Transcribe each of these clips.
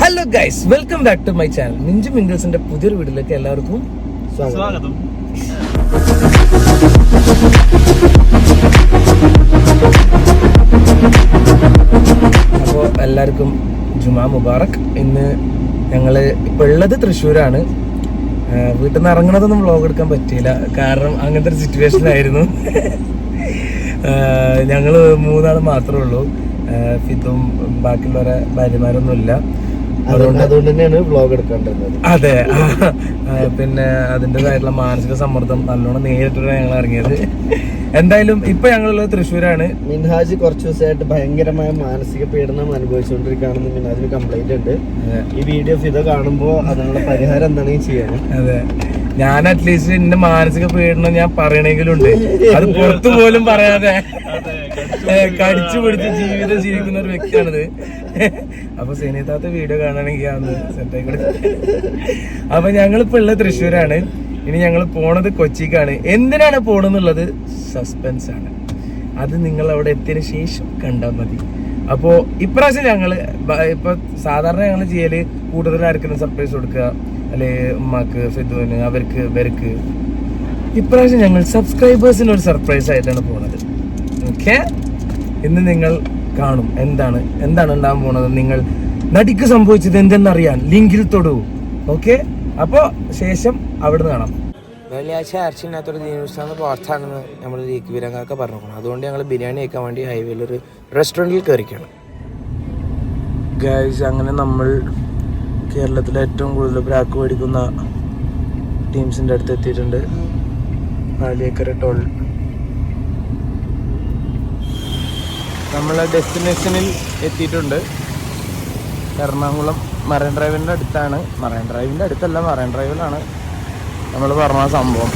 Hello guys welcome back to my channel Minju മിങ്കിൾസിന്റെ പുതിയൊരു വീട്ടിലേക്ക് എല്ലാവർക്കും സ്വാഗതം. അപ്പോൾ എല്ലാവർക്കും ജുമാ മുബാറക്. ഇന്ന് ഞങ്ങൾ ഇപ്പൊ ഉള്ളത് തൃശ്ശൂരാണ്. വീട്ടിൽ നിന്ന് ഇറങ്ങണതൊന്നും വ്ളോഗ് എടുക്കാൻ പറ്റിയില്ല. കാരണം അങ്ങനത്തെ ഒരു സിറ്റുവേഷൻ ആയിരുന്നു. ആ, ഞങ്ങൾ മൂന്നാൾ മാത്രമേ ഉള്ളൂ. ഫിതും ബാക്കിയുള്ളവരെ ഭാര്യമാരൊന്നും ഇല്ല അതുകൊണ്ട് തന്നെയാണ് എടുക്കേണ്ടിരുന്നത്. അതെ പിന്നെ അതിന്റെതായിട്ടുള്ള മാനസിക സമ്മർദ്ദം നല്ലോണം നേരിട്ടാണ് ഞങ്ങൾ ഇറങ്ങിയത്. എന്തായാലും ഇപ്പൊ ഞങ്ങളുള്ളത് തൃശ്ശൂരാണ്. മിൻഹാജ് കുറച്ച് ദിവസമായിട്ട് ഭയങ്കരമായ മാനസിക പീഡനം അനുഭവിച്ചുകൊണ്ടിരിക്കുകയാണെന്ന് മിൻഹാജിന് കംപ്ലൈന്റ് ഉണ്ട്. ഈ വീഡിയോ ഫിദ കാണുമ്പോൾ അതിനുള്ള പരിഹാരം എന്താണെങ്കിൽ ചെയ്യണം. അതെ. ഞാൻ അറ്റ്ലീസ്റ്റ് എന്റെ മാനസിക പീഡനം ഞാൻ പറയണെങ്കിലും ഉണ്ട് അത് പുറത്തു പോലും പറയാതെ കടിച്ചു പിടിച്ച് ജീവിതം ജീവിക്കുന്ന ഒരു വ്യക്തിയാണിത്. അപ്പൊ സിനിതാത്ത വീഡിയോ കാണണമെങ്കിൽ അന്ന് സെറ്റ് ആയിക്കോട്ടെ. അപ്പൊ ഞങ്ങളിപ്പോ ഉള്ളത് തൃശ്ശൂരാണ്. ഇനി ഞങ്ങൾ പോണത് കൊച്ചിക്കാണ്. എന്തിനാണ് പോണെന്നുള്ളത്? സസ്പെൻസ് ആണ്. അത് നിങ്ങൾ അവിടെ എത്തിയ ശേഷം കണ്ടാൽ മതി. അപ്പോ ഇപ്രാവശ്യം ഞങ്ങൾ ബ- ഇപ്പൊ സാധാരണ ഞങ്ങൾ ചെയ്യൽ കൂടുതൽ ആർക്കും സർപ്രൈസ് കൊടുക്കുക? അല്ലെ ഉമ്മാക്ക് ഫിദുവിന് അവർക്ക് ഇവർക്ക്. ഇപ്രാവശ്യം ഞങ്ങൾ സബ്സ്ക്രൈബേഴ്സിന് ഒരു സർപ്രൈസ് ആയിട്ടാണ് പോണത്. ഓക്കെ ഇന്ന് നിങ്ങൾ കാണും എന്താണ് എന്താണ് ഉണ്ടാകാൻ പോണത്. നിങ്ങൾ നടിക്ക് സംഭവിച്ചത് എന്തെന്നറിയാൻ ലിങ്കിൽ തൊടൂ. ഓക്കെ അപ്പോ ശേഷം അവിടെ നിന്ന് കാണാം. വെള്ളിയാഴ്ച ഇറച്ചിനകത്തൊരു ദിവസമാണ് പുറത്താണെന്ന് നമ്മൾ ലീക്ക് വിരങ്ങൊക്കെ പറഞ്ഞു അതുകൊണ്ട് ഞങ്ങൾ ബിരിയാണി കഴിക്കാൻ വേണ്ടി ഹൈവേയിൽ ഒരു റെസ്റ്റോറന്റിൽ കയറിക്കാണ് ഗൈസ് അങ്ങനെ നമ്മൾ കേരളത്തിലെ ഏറ്റവും കൂടുതൽ ബ്രാക്ക് മേടിക്കുന്ന ടീംസിന്റെ അടുത്ത് എത്തിയിട്ടുണ്ട്. പാലിയേക്കര ടോൾ. നമ്മളെ ഡെസ്റ്റിനേഷനിൽ എത്തിയിട്ടുണ്ട്. എറണാകുളം മറൈൻ ഡ്രൈവിന്റെ അടുത്താണ്. മറൈൻ ഡ്രൈവിന്റെ അടുത്തല്ല മറൈൻ ഡ്രൈവിലാണ് നമ്മൾ പറഞ്ഞ സംഭവം.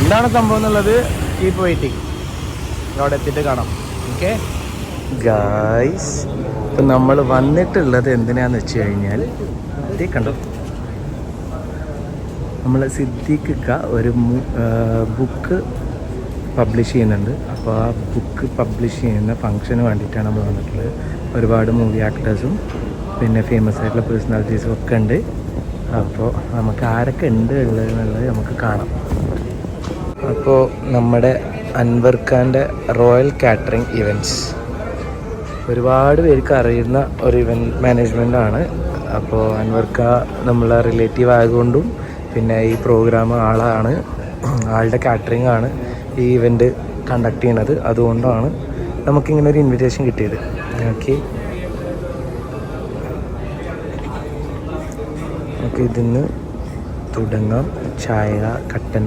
എന്താണ് സംഭവം എന്നുള്ളത് കീപ്പ് വെയിറ്റിംഗ്. അവിടെ എത്തിയിട്ട് കാണാം. ഓക്കെ? ഗായ്സ് ഇപ്പം നമ്മൾ വന്നിട്ടുള്ളത് എന്തിനാന്ന് വെച്ച് കഴിഞ്ഞാൽ കണ്ടോ? നമ്മൾ സിദ്ദീഖിക്ക ഒരു ബുക്ക് പബ്ലിഷ് ചെയ്യുന്നുണ്ട്. അപ്പോൾ ആ ബുക്ക് പബ്ലിഷ് ചെയ്യുന്ന ഫംഗ്ഷന് വേണ്ടിയിട്ടാണ് നമ്മൾ വന്നിട്ടുള്ളത്. ഒരുപാട് മൂവി ആക്ടേഴ്സും പിന്നെ ഫേമസ് ആയിട്ടുള്ള പേഴ്സണാലിറ്റീസും ഒക്കെ ഉണ്ട്. അപ്പോൾ നമുക്ക് ആരൊക്കെ ഉണ്ട് ഉള്ളത് എന്നുള്ളത് നമുക്ക് കാണാം. അപ്പോൾ നമ്മുടെ അൻവർ ഖാന്റെ റോയൽ കാറ്ററിംഗ് ഇവന്റ്സ്. ഒരുപാട് പേർക്ക് അറിയുന്ന ഒരു ഇവന്റ് മാനേജ്മെന്റ് ആണ്. അപ്പോൾ അൻവർക്ക നമ്മളെ റിലേറ്റീവ് ആയതുകൊണ്ടും പിന്നെ ഈ പ്രോഗ്രാം ആളാണ്. ആളുടെ കാറ്ററിംഗ് ആണ് ഈ ഇവന്റ് കണ്ടക്ട് ചെയ്യണത് അതുകൊണ്ടാണ് നമുക്കിങ്ങനെ ഒരു ഇൻവിറ്റേഷൻ കിട്ടിയത്. ഓക്കെ നമുക്ക് ഇതിന്ന് തുടങ്ങാം. ചായ കട്ടൻ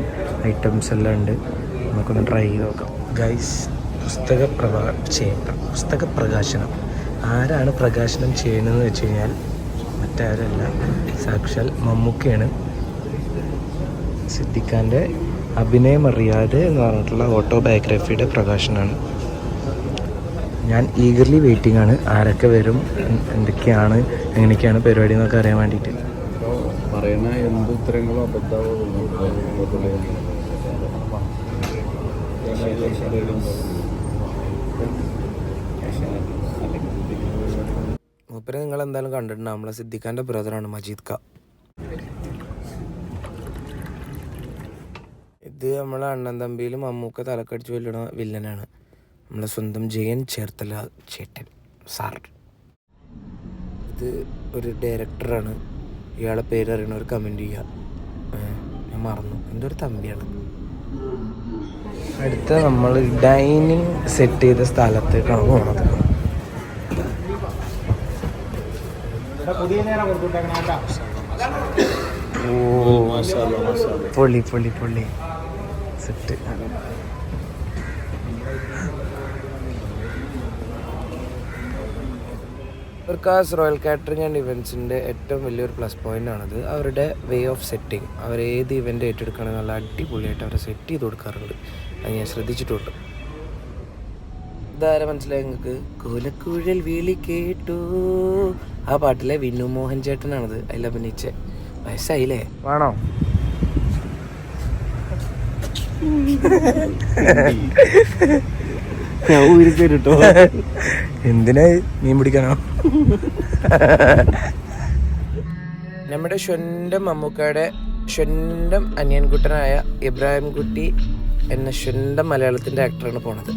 ഐറ്റംസ് എല്ലാം ഉണ്ട്. നമുക്കൊന്ന് ട്രൈ ചെയ്ത് നോക്കാം. ഗൈസ് പുസ്തക പ്രഭാ ചെയ്യേണ്ട പുസ്തക പ്രകാശനം ആരാണ് പ്രകാശനം ചെയ്യുന്നതെന്ന് വെച്ച് കഴിഞ്ഞാൽ മറ്റാരല്ല സാക്ഷാൽ മമ്മൂക്കയാണ്. സിദ്ദിഖാന്റെ അഭിനയം അറിയാതെ എന്ന് പറഞ്ഞിട്ടുള്ള ഓട്ടോബയോഗ്രഫിയുടെ പ്രകാശനമാണ്. ഞാൻ ഈഗർലി വെയിറ്റിംഗ് ആണ്. ആരൊക്കെ വരും എന്തൊക്കെയാണ് എങ്ങനെയൊക്കെയാണ് പരിപാടി എന്നൊക്കെ അറിയാൻ വേണ്ടിയിട്ട്. പറയുന്ന എന്ത് ഉത്തരങ്ങളോ അബദ്ധമോ മൂപ്പരെ നിങ്ങൾ എന്തായാലും കണ്ടിട്ടുണ്ട്. നമ്മളെ സിദ്ദിഖാന്റെ ബ്രദറാണ് മജീദ് ഖാ. ഇത് നമ്മളെ അണ്ണൻ തമ്പിയിലും മമ്മൂക്ക തലക്കടിച്ച് വെല്ലണ വില്ലനാണ്. നമ്മളെ സ്വന്തം ജയൻ ചേർത്തല ചേട്ടൻ സാർ ഇത് ഒരു ഡയറക്ടറാണ് ഇയാളെ പേര് അറിയണവർ കമന്റ് ചെയ്യുക ഞാൻ മറന്നു. ഒരു തമ്പിയാണ്. അടുത്ത നമ്മൾ ഡൈനിങ് സെറ്റ് ചെയ്ത സ്ഥലത്തേക്കാണ് പോണത്. ഓ പൊളി പൊളി പൊള്ളി സെറ്റ്. വർക്കാസ് റോയൽ കാറ്ററിംഗ് ആൻഡ് ഇവന്റ്സിന്റെ ഏറ്റവും വലിയൊരു പ്ലസ് പോയിന്റ് ആണത് അവരുടെ വേ ഓഫ് സെറ്റിംഗ്. അവർ ഏത് ഇവന്റ് ഏറ്റെടുക്കുകയാണെങ്കിൽ നല്ല അടിപൊളിയായിട്ട് അവരെ സെറ്റ് ചെയ്ത് കൊടുക്കാറുണ്ട്. അത് ഞാൻ ശ്രദ്ധിച്ചിട്ടുണ്ട്. ഇതാരെ മനസ്സിലായി നിങ്ങൾക്ക്? കുലക്കുഴൽ വിളി കേട്ടു. ആ പാട്ടിലെ വിനു മോഹൻ ചേട്ടനാണത്. അതിൽ അഭിനയിച്ച വയസ്സായില്ലേ? വേണോ ഞാൻ ഊരി തരുട്ടോ എന്തിനാ മീൻ പിടിക്കാനോ? നമ്മുടെ സ്വന്തം മമ്മൂക്കയുടെ സ്വന്തം അനിയൻകുട്ടനായ ഇബ്രാഹിം കുട്ടി എന്ന സ്വന്തം മലയാളത്തിന്റെ ആക്ടറാണ് പോണത്.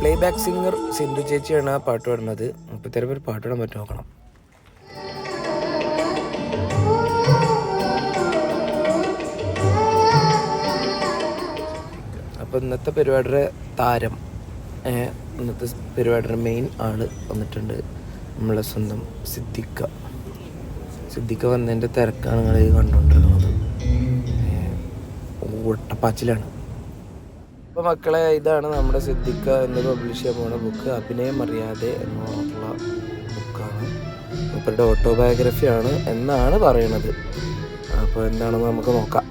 പ്ലേ ബാക്ക് സിംഗർ സിന്ധു ചേച്ചിയാണ് ആ പാട്ട് പാടുന്നത്. മുപ്പത്തേരം പേര് പാട്ട് പാടാൻ പറ്റും നോക്കണം. അപ്പോൾ ഇന്നത്തെ പരിപാടിയുടെ താരം ഇന്നത്തെ പരിപാടിയുടെ മെയിൻ ആൾ വന്നിട്ടുണ്ട് നമ്മളെ സ്വന്തം സിദ്ദിഖ. സിദ്ദിഖ വന്നതിന്റെ തിരക്കാണ് നിങ്ങൾ ഏ, ഓട്ടപ്പാച്ചിലാണ്. അപ്പോൾ മക്കളെ ഇതാണ് നമ്മുടെ സിദ്ദിഖ എന്ന് പബ്ലിഷ് ചെയ്യാൻ പോകുന്ന ബുക്ക് അഭിനയം അറിയാതെ എന്നുള്ള ബുക്കാണ് മൂപ്പരുടെ ഓട്ടോബയോഗ്രഫിയാണ് എന്നാണ് പറയണത് അപ്പോൾ എന്താണെന്ന് നമുക്ക് നോക്കാം.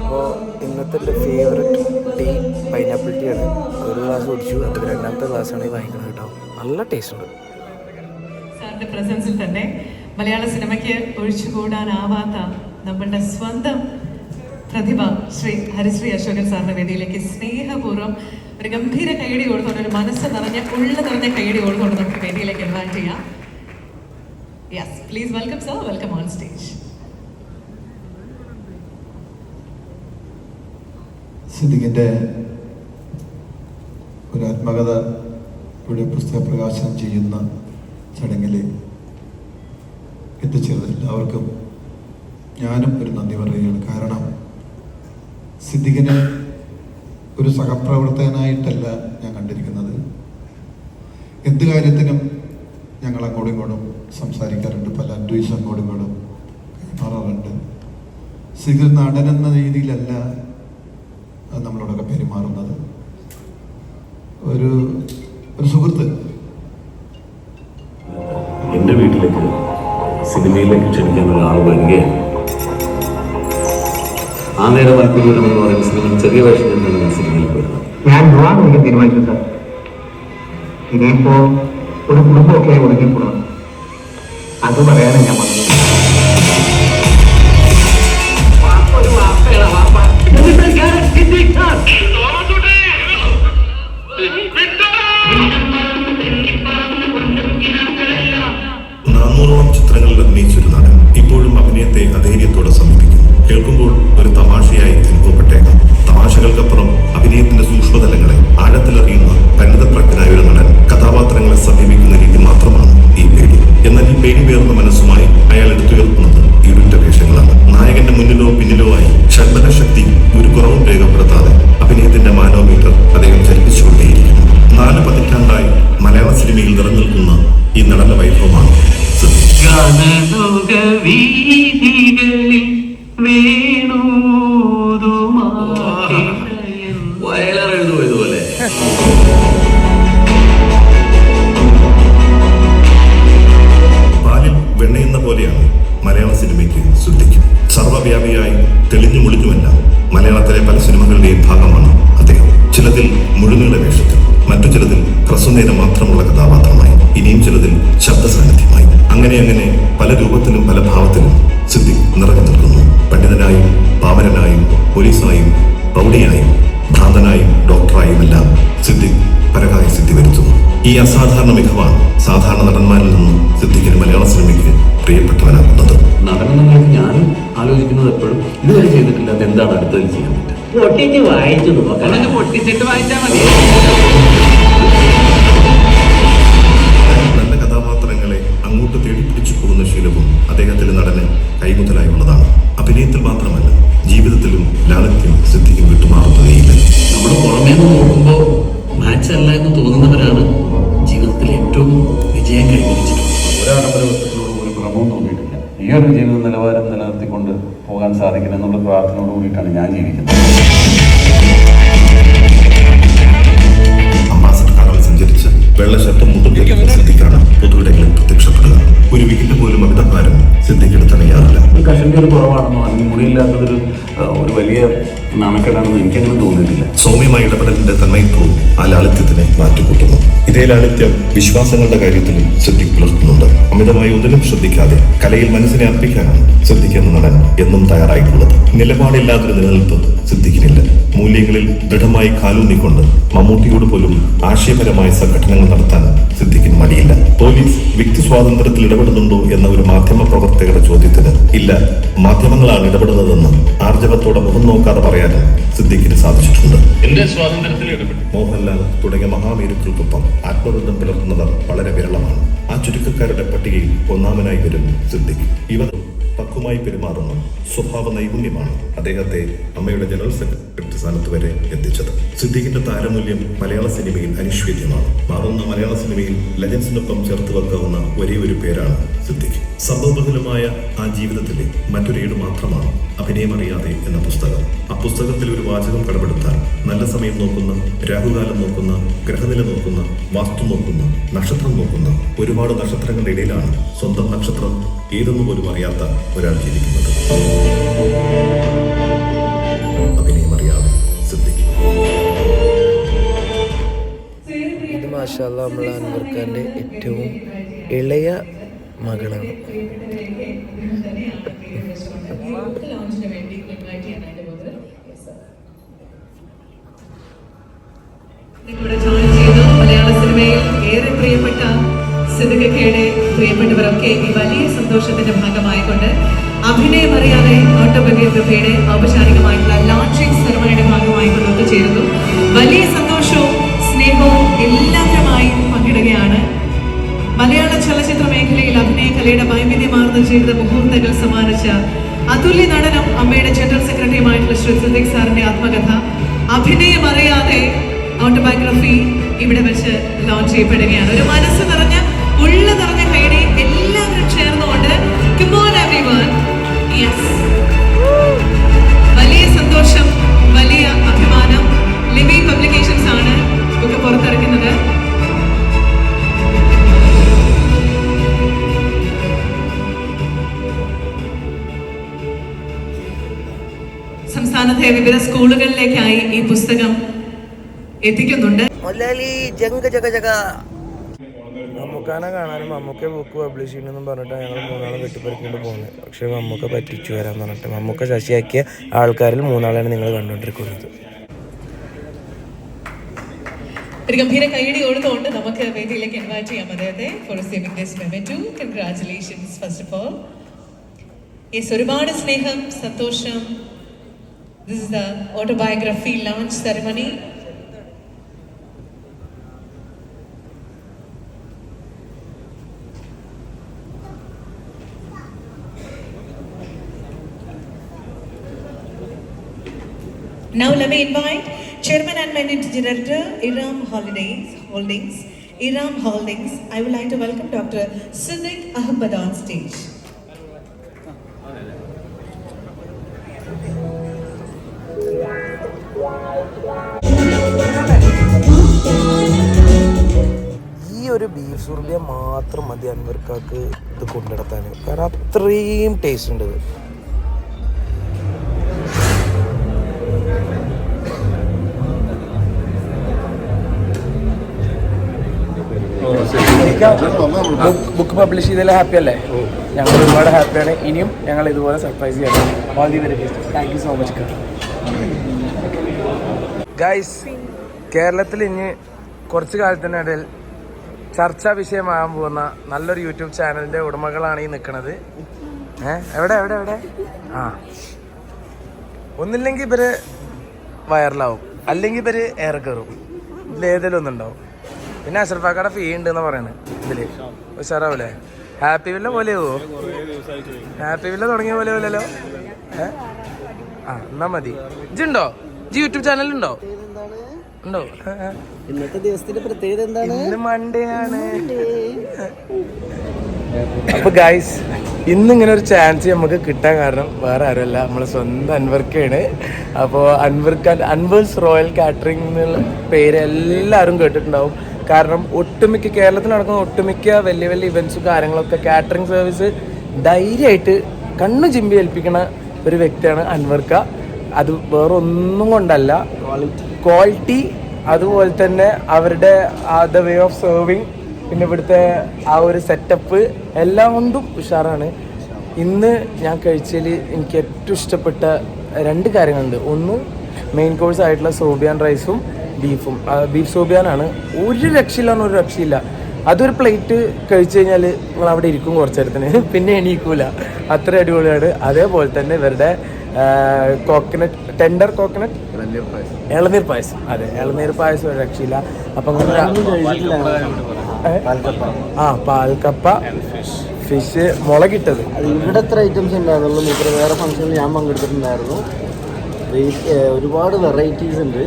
അപ്പോൾ ഇന്നത്തെ എന്റെ ഫേവററ്റ് ടീ പൈനാപ്പിൾ ടീ ആണ്. ഒരു ഗ്ലാസ് കുടിച്ചു. അപ്പോൾ രണ്ടാമത്തെ ഗ്ലാസ്സാണ് ഈ വാങ്ങിക്കുന്നത് കേട്ടോ നല്ല ടേസ്റ്റ് ഉണ്ട്. സാറിന്റെ പ്രസൻസിൽ തന്നെ മലയാള സിനിമയ്ക്ക് ഒഴിച്ചുകൂടാനാവാത്ത നമ്മളുടെ സ്വന്തം പ്രതിഭ ശ്രീ ഹരിശ്രീ അശോകൻ സാറിന്റെ വേദിയിലേക്ക് സ്നേഹപൂർവം ഒരു ഗംഭീര കൈയടി കൊടുത്തോണ്ട് ഒരു മനസ്സ് നിറഞ്ഞ ഉള്ള നിറഞ്ഞ കൈയടി കൊടുത്തോണ്ട് നമുക്ക് വേദിയിലേക്ക് ഇൻവൈറ്റ് ചെയ്യാം. Yes please welcome sir welcome on stage സിദ്ദിഖിന്റെ ഒരു ആത്മകഥ ഇവിടെ പുസ്തക പ്രകാശനം ചെയ്യുന്ന ചടങ്ങിൽ എത്തിച്ചേർന്ന എല്ലാവർക്കും ഞാനും ഒരു നന്ദി പറയുകയാണ്. കാരണം സിദ്ദിഖിനെ ഒരു സഹപ്രവർത്തകനായിട്ടല്ല ഞാൻ കണ്ടിരിക്കുന്നത്. എന്ത് കാര്യത്തിനും ഞങ്ങൾ അങ്ങോട്ടും ഇങ്ങോട്ടും സംസാരിക്കാറുണ്ട്. പല അഡ്വൈസ് അങ്ങോട്ടും ഇങ്ങോട്ടും കൈമാറാറുണ്ട് സിദ്ദിഖ് എന്ന രീതിയിലല്ല നമ്മളോടൊക്കെ പെരുമാറുന്നത്. ഒരു ഒരു സുഹൃത്ത്. എന്റെ വീട്ടിലേക്ക് സിനിമയിലേക്ക് ക്ഷണിക്കാൻ ഒരാൾ വരികയാണ്. ആ നേരം മൽപ്പൂരം എന്ന് പറയുന്ന സിനിമ ചെറിയ വേഷം എന്താണ് ഞാൻ ഞാൻ തീരുമാനിച്ചു ഒരു കുടുംബമൊക്കെ ഒടുങ്ങിക്കൂടണം അത് പറയാനാണ് ഞാൻ വന്നത് ഗാനലോക വീഥികളിൽ വയലാർ പാലിൽ വെണ്ണയെന്ന പോലെയാണ് മലയാള സിനിമയ്ക്ക് ശ്രദ്ധിക്കും സർവവ്യാപിയായി തെളിഞ്ഞു മുളിഞ്ഞുമെല്ലാം മലയാളത്തിലെ പല സിനിമകളുടെയും ഭാഗമാണ് അദ്ദേഹം. ചിലതിൽ മുഴുനീള വേഷത്തിൽ മറ്റു ചിലതിൽ ഹ്രസ്വനേരം മാത്രമുള്ള കഥാപാത്രമായി. ഇനിയും ചിലതിൽ പല രൂപത്തിലും പല ഭാവത്തിലും സിദ്ധി നിറഞ്ഞു നിൽക്കുന്നു. പണ്ഡിതനായും പാമരനായും പോലീസായും പ്രൗഢിയായും ഭ്രാന്തനായും ഡോക്ടറായും എല്ലാം സിദ്ദിഖ് പരകായ സിദ്ധി വരുത്തുന്നു. ഈ അസാധാരണ മികവാണ് സാധാരണ നടന്മാരിൽ നിന്നും സിദ്ദിഖിന് മലയാള സിനിമയ്ക്ക് പ്രിയപ്പെട്ടവനാകുന്നത്. നടനെന്നുള്ളത് ഞാൻ ആലോചിക്കുന്നത് എപ്പോഴും ഇതുവരെ ചെയ്തിട്ടില്ലാത്ത എന്താണ് അടുത്തത് ചെയ്യാൻ പറ്റുക? പൊട്ടിച്ച് വായിച്ചു നോക്കണം. പൊട്ടിച്ചിട്ട് വായിച്ചാൽ മതി. ശീലവും അദ്ദേഹത്തിലെ നടന് കൈമുതലായുള്ളതാണ്. അഭിനയത്തിൽ മാത്രമല്ല ജീവിതത്തിലും ലാളിത്യം സിദ്ധിക്കും വിട്ടുമാറുന്നതേയില്ല. നമ്മൾ പുറമേ നിന്ന് നോക്കുമ്പോൾ മാച്ച് അല്ല എന്ന് തോന്നുന്നവരാണ് ജീവിതത്തിൽ ഏറ്റവും വിജയം കൈവരിച്ചിട്ടുള്ളത്. ഒരാഡംബര വസ്തുക്കളോട് ഒരു ഭ്രമവും തോന്നിയിട്ടില്ല. ഈ ഒരു ജീവിത നിലവാരം നിലനിർത്തിക്കൊണ്ട് പോകാൻ സാധിക്കണം എന്നുള്ള പ്രാർത്ഥനയോട് കൂടിയിട്ടാണ് ഞാൻ ജീവിക്കുന്നത്. അംബാസഡർ കാറിൽ സഞ്ചരിച്ച് വെള്ള പൊതുവിടങ്ങളിൽ പ്രത്യക്ഷപ്പെടുക ഒരു വികിന്റെ പോലും അവിടെ തടയാറില്ല ഒരു കഷന്റെ ഒരു കുറവാണെന്നോ അല്ലെങ്കിൽ മുടിയില്ലാത്തതൊരു ഒരു വലിയ നാണക്കേടാണെന്നോ എനിക്കങ്ങനെ തോന്നിയിട്ടില്ല. സൗമ്യമായ ഇടപെടലിന്റെ തന്മയത്വവും ആ ലാളിത്യത്തിനെ മാറ്റിക്കൂട്ടുന്നു. ഇതേ ലാളിത്യം വിശ്വാസങ്ങളുടെ കാര്യത്തിൽ ശ്രദ്ധ പുലർത്തുന്നുണ്ട്. അമിതമായി ഒന്നിനും ശ്രദ്ധിക്കാതെ കലയിൽ മനസ്സിനെ അർപ്പിക്കാനാണ് ശ്രദ്ധിക്കുന്ന നടൻ എന്നും തയ്യാറായിട്ടുള്ളത്. നിലപാടില്ലാത്തൊരു നിലനിൽപ്പ് സിദ്ധിക്കുന്നില്ല. മൂല്യങ്ങളിൽ ദൃഢമായി കാലൂന്നിക്കൊണ്ട് മമ്മൂട്ടിയോട് പോലും ആശയപരമായ സംഘടനകൾ നടത്താൻ സിദ്ധിക്കും മടിയില്ല. പോലീസ് വ്യക്തി സ്വാതന്ത്ര്യത്തിൽ ഇടപെടുന്നുണ്ടോ എന്ന ഒരു മാധ്യമ പ്രവർത്തകരുടെ ചോദ്യത്തിന് ഇല്ല. മാധ്യമങ്ങളാണ് ഇടപെടുന്നതെന്ന് ആർജവത്തോടെ മുഖം നോക്കാതെ പറയാനും സിദ്ദിഖിന് സാധിച്ചിട്ടുണ്ട്. എന്റെ സ്വാതന്ത്ര്യത്തിൽ മോഹൻലാൽ തുടങ്ങിയ മഹാമേരുക്കൾക്കൊപ്പം ആത്മബന്ധം പുലർത്തുന്നവർ വളരെ വിരളമാണ്. ആ ചുരുക്കക്കാരുടെ പട്ടികയിൽ ഒന്നാമനായി വരും സിദ്ദിഖ്. ഇവർ പക്കുമായി പെരുമാറുന്ന സ്വഭാവ നൈപുണ്യമാണ് അദ്ദേഹത്തെ അമ്മയുടെ ജനറൽ സെക്രട്ടറി സ്ഥാനത്ത് വരെ എത്തിച്ചത്. സിദ്ദീഖിന്റെ താരമൂല്യം മലയാള സിനിമയിൽ അനിശ്വേദ്യമാണ് മാറുന്ന മലയാള സിനിമയിൽ ലെജൻസിനൊപ്പം ചേർത്ത് വെക്കാവുന്ന ഒരേ ഒരു പേരാണ് സിദ്ദീഖ് സംഭവബഹുലമായ ആ ജീവിതത്തിലെ മറ്റൊരേട് മാത്രമാണ് അഭിനയമറിയാതെ എന്ന പുസ്തകം. ആ പുസ്തകത്തിൽ ഒരു വാചകം കടമെടുത്താൽ നല്ല സമയം നോക്കുന്ന രാഹുകാലം നോക്കുന്ന ഗ്രഹനില നോക്കുന്ന വാസ്തു നോക്കുന്ന നക്ഷത്രം നോക്കുന്ന ഒരുപാട് നക്ഷത്രങ്ങളുടെ ഇടയിലാണ് സ്വന്തം നക്ഷത്രം ഏതെന്ന് പോലും അറിയാത്ത ഒരാൾ ജീവിക്കുന്നത്. അഭിനയമറിയാതെ മാഷാല്ല നമ്മളെ അൻവർക്കാന്റെ ഏറ്റവും ഇളയ മകളാണ്. ഏറെ പ്രിയപ്പെട്ട പ്രിയപ്പെട്ടവരൊക്കെ ഈ വലിയ സന്തോഷത്തിന്റെ ഭാഗമായിക്കൊണ്ട് അഭിനയം അറിയാതെ ഓട്ടോബയോഗ്രഫിയുടെ ഔപചാരികമായിട്ടുള്ള ലോഞ്ചിങ് സെറമണിയുടെ ഭാഗമായിക്കൊണ്ട് ജീവിത മുഹൂർത്തങ്ങൾ സമ്മാനിച്ച അതുല്യ നടനം അമ്മയുടെ ജനറൽ സെക്രട്ടറിയുമായിട്ടുള്ള ശ്രീ സിദ്ദിഖ് സാറിന്റെ ആത്മകഥ. അഭിനയം അറിയാതെ ഓട്ടോബയോഗ്രഫി ഇവിടെ വെച്ച് ലോഞ്ച് ചെയ്യപ്പെടുകയാണ്. ഒരു മനസ്സ് നിറഞ്ഞ ഉള്ള നിറഞ്ഞ കൈയുടെ സ്കൂളുകളിലേക്കായി ഈ പുസ്തകം എത്തിക്കുന്നുണ്ട്. മൊല്ലാലി ജംഗ ജഗ ജഗ. മമ്മൂക്കാനെ കാണാനും മമ്മൂക്ക ബുക്ക് പബ്ലിഷ് ചെയ്യണമെന്നും പറഞ്ഞിട്ട് ഞങ്ങൾ മൂന്നാളും കെട്ടിപ്പറിക്കൊണ്ട് പോകുന്നത് പക്ഷേ മമ്മൂക്ക പറ്റിച്ചു വരാൻ പറഞ്ഞിട്ട്. മമ്മൂക്ക ശശിയാക്കിയ ആൾക്കാരിൽ മൂന്നാളാണ് നിങ്ങൾ കണ്ടുകൊണ്ടിരിക്കുന്നത്. ഒരു ഗംഭീര കൈയടി കൊടുത്തുകൊണ്ട് നമുക്ക് വേദിയിലേക്ക് ഇൻവൈറ്റ് ചെയ്യാം. അദ്ദേഹത്തെ for receiving this memento congratulations first of all yes ഒരുപാട് സ്നേഹം സന്തോഷം This is the autobiography launch ceremony. Now let me invite Chairman and Managing Director, Iram Holidays Holdings. Iram Holdings, I would like to welcome Dr. Siddiq Ahmed on stage. ഈ ഒരു beef സുർബിയ മാത്രം മതി അൻവർക്കാക്ക് ഇത് കൊണ്ടുനടത്താൻ. കാരണം അത്രയും ടേസ്റ്റ് ഉണ്ട് ഇത്. Book publish ചെയ്തതിൽ ഹാപ്പി അല്ലേ? ഞങ്ങൾ ഒരുപാട് ഹാപ്പിയാണ് ഇനിയും ഞങ്ങൾ ഇതുപോലെ സർപ്രൈസ് ചെയ്യണം all the very best thank you so much guys കേരളത്തിൽ ഇനി കുറച്ച് കാലത്തിനിടയിൽ ചർച്ചാ വിഷയമാകാൻ പോകുന്ന നല്ലൊരു യൂട്യൂബ് ചാനലിന്റെ ഉടമകളാണ് ഈ നിൽക്കുന്നത് ഏഹ് എവിടെ എവിടെ എവിടെ? ആ. ഒന്നില്ലെങ്കിൽ ഇവർ വൈറലാവും. അല്ലെങ്കിൽ ഇവർ ഏറെ കയറും. ഇതിലേതെങ്കിലും ഒന്നുണ്ടാവും. പിന്നെ അഷറഫാക്കയുടെ ഫീ ഉണ്ട് എന്ന് പറയുന്നത് ഇതിൽ. ഉഷാറാവൂലേ? ഹാപ്പി വില്ല പോലെ ആവോ? ഹാപ്പി വില്ല തുടങ്ങിയ പോലെ പോലെയല്ലോ ഏഹ് ആ എന്നാ മതി. ഇജുണ്ടോ ജി യൂട്യൂബ് ചാനൽ ഉണ്ടോ ഉണ്ടോ. ഇന്നത്തെ ദിവസത്തിന്റെ പ്രത്യേകത എന്താണ്? ഇന്ന് മൺഡേ ആണ്. അപ്പൊ ഗായ്സ് ഇന്ന് ഇങ്ങനെ ഒരു ചാൻസ് നമുക്ക് കിട്ടാൻ കാരണം വേറെ ആരുമല്ല. നമ്മളെ സ്വന്തം അൻവർക്കാണ്. അപ്പോൾ അൻവർക്ക് അൻവേഴ്സ് റോയൽ കാറ്ററിംഗ് എന്നുള്ള പേര് എല്ലാവരും കേട്ടിട്ടുണ്ടാവും. കാരണം ഒട്ടുമിക്ക കേരളത്തിൽ നടക്കുന്ന ഒട്ടുമിക്ക വലിയ വലിയ ഇവന്റ്സും കാര്യങ്ങളൊക്കെ കാറ്ററിംഗ് സർവീസ് ധൈര്യമായിട്ട് കണ്ണു ചിമ്പി ഏൽപ്പിക്കുന്ന ഒരു വ്യക്തിയാണ് അൻവർക്ക. അത് വേറെ ഒന്നും കൊണ്ടല്ല. ക്വാളിറ്റി അതുപോലെ തന്നെ അവരുടെ ആ ദ വേ ഓഫ് സെർവിങ് പിന്നെ ഇവിടുത്തെ ആ ഒരു സെറ്റപ്പ് എല്ലാം കൊണ്ടും ഉഷാറാണ്. ഇന്ന് ഞാൻ കഴിച്ചതിൽ എനിക്ക് ഏറ്റവും ഇഷ്ടപ്പെട്ട രണ്ട് കാര്യങ്ങളുണ്ട്. ഒന്ന് മെയിൻ കോഴ്സ് ആയിട്ടുള്ള സോബിയാൻ റൈസും ബീഫും ബീഫ് സോബിയാനാണ് ഒരു രക്ഷയില്ലാന്ന് ഒരു രക്ഷയില്ല. അതൊരു പ്ലേറ്റ് കഴിച്ചു കഴിഞ്ഞാൽ നിങ്ങൾ അവിടെ ഇരിക്കും കുറച്ചേരത്തിന് പിന്നെ എണീക്കൂല. അത്ര അടിപൊളിയാണ്. അതേപോലെ തന്നെ ഇവരുടെ കോക്കനട്ട് ടെൻഡർ കോക്കനട്ട് ഇളനീർ പായസം. അതെ ഇളനീർ പായസം ഒരു രക്ഷയില്ല. അപ്പം? ആ പാൽക്കപ്പ ഫിഷ് മുളകിട്ടത്. ഇവിടെ എത്ര ഐറ്റംസ് ഉണ്ടായിരുന്നുള്ളൂ ഇത്ര വേറെ ഫംഗ്ഷനിൽ ഞാൻ പങ്കെടുത്തിട്ടുണ്ടായിരുന്നു. ഒരുപാട് വെറൈറ്റീസ് ഉണ്ട്.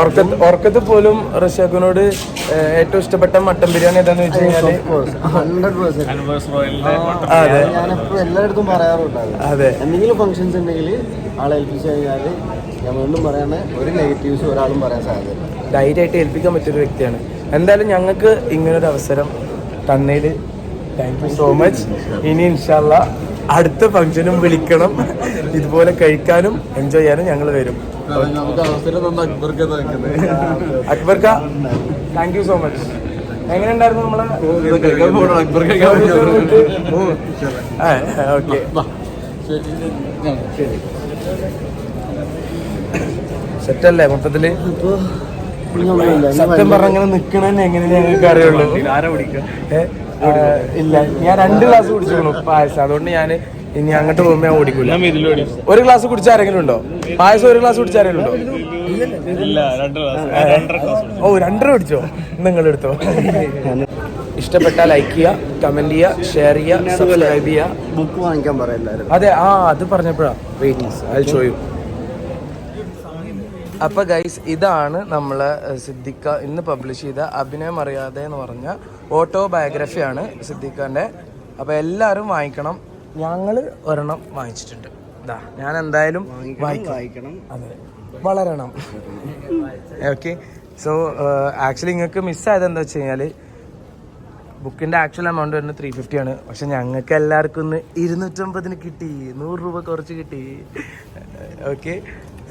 ഓർക്കത്ത് ഉറക്കത്ത് പോലും റഷ്യാഖിനോട് ഏറ്റവും ഇഷ്ടപ്പെട്ട മട്ടൻ ബിരിയാണി ഏതാന്ന് വെച്ച് കഴിഞ്ഞാൽ? ഹൺഡ്രഡ് പെർസെന്റ് ഞാനെപ്പോഴും എല്ലായിടത്തും പറയാറുണ്ടാവും. അതെ. എന്തെങ്കിലും ഫംഗ്ഷൻസ് ഉണ്ടെങ്കിൽ ആളെ ഏൽപ്പിച്ചു കഴിഞ്ഞാൽ ഞാൻ വീണ്ടും പറയാണ് ഒരു നെഗറ്റീവ്സ് ഒരാളും പറയാൻ സാധ്യതയില്ല. ധൈര്യമായിട്ട് ഏൽപ്പിക്കാൻ പറ്റിയൊരു വ്യക്തിയാണ്. എന്തായാലും ഞങ്ങൾക്ക് ഇങ്ങനൊരു അവസരം തന്നതിൽ താങ്ക് യു സോ മച്ച് ഇനി ഇൻഷാല്ല അടുത്ത ഫംഗ്ഷനും വിളിക്കണം. ഇതുപോലെ കഴിക്കാനും എൻജോയ് ചെയ്യാനും ഞങ്ങൾ വരും. നമുക്ക് അവസരം തന്ന അക്ബർക്ക് താങ്ക് യു സോ മച്ച് എങ്ങനെ ഉണ്ടായിരുന്നു നമ്മളെ? ഓക്കെ. സെറ്റല്ലേ മൊത്തത്തിൽ? സത്യം പറഞ്ഞങ്ങനെ നിക്കണെന്നെ എങ്ങനെ ഞങ്ങൾക്ക് അറിയുള്ളൂ ഏ? ആ, ഇല്ല ഞാൻ രണ്ട് ഗ്ലാസ് കുടിച്ചിരുന്നു പായസം. അതുകൊണ്ട് ഞാൻ ഇനി അങ്ങോട്ട് പോകുമ്പോ ഞാൻ ഓടിക്കൂല. ഒരു ഗ്ലാസ് കുടിച്ച ആരെങ്കിലും ഉണ്ടോ? പായസം ഒരു ഗ്ലാസ് കുടിച്ച ആരെങ്കിലും ഉണ്ടോ? ഓ രണ്ടര കുടിച്ചോ? നിങ്ങൾ എടുത്തോ. ഇഷ്ടപ്പെട്ടാൽ ലൈക്ക് ചെയ്യുക കമന്റ് ചെയ്യുക ഷെയർ ചെയ്യുക സബ്സ്ക്രൈബ് ചെയ്യുക. ബുക്ക് വാങ്ങിക്കാൻ പറയാം അതെ ആ അത് പറഞ്ഞപ്പോഴാ. വെയിറ്റിംഗ് ഐ ഷോ യു അപ്പോൾ ഗൈസ് ഇതാണ് നമ്മളെ സിദ്ദിഖ ഇന്ന് പബ്ലിഷ് ചെയ്ത അഭിനയം അറിയാതെ എന്ന് പറഞ്ഞ ഓട്ടോബയോഗ്രഫിയാണ് സിദ്ദിഖാന്റെ. അപ്പോൾ എല്ലാവരും വാങ്ങിക്കണം ഞങ്ങൾ ഒരെണ്ണം വാങ്ങിച്ചിട്ടുണ്ട് ഇതാ ഞാൻ എന്തായാലും വായിക്കണം. അതെ വളരണം. ഓക്കെ സോ ആക്ച്വലി നിങ്ങൾക്ക് മിസ്സായത് എന്താ വെച്ച് കഴിഞ്ഞാൽ ബുക്കിന്റെ ആക്ച്വൽ എമൗണ്ട് വരുന്നത് ത്രീ ഫിഫ്റ്റി ആണ്. പക്ഷെ ഞങ്ങൾക്ക് എല്ലാവർക്കും ഒന്ന് ഇരുന്നൂറ്റമ്പതിന് കിട്ടി. നൂറ് രൂപ കുറച്ച് കിട്ടി. ഓക്കെ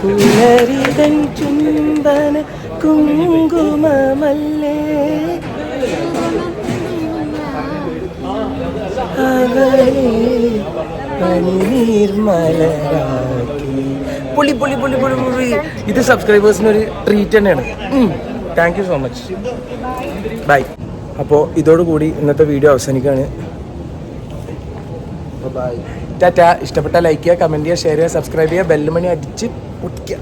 പുലരിതൻ ചുംബന കുങ്കുമമല്ലേ? പുളി പുളി പുളി പുളി പുളി ഇത് സബ്സ്ക്രൈബേഴ്സിനൊരു ട്രീറ്റ് തന്നെയാണ്. Thank you so much bye അപ്പോൾ ഇതോടുകൂടി ഇന്നത്തെ വീഡിയോ അവസാനിക്കുകയാണ്. ബൈ ടാറ്റ ഇഷ്ടപ്പെട്ട ലൈക്ക് ചെയ്യുക കമന്റ് ചെയ്യുക ഷെയർ ചെയ്യുക സബ്സ്ക്രൈബ് ചെയ്യുക ബെല്ലുമണി അടിച്ച് പൊട്ടിക്കുക.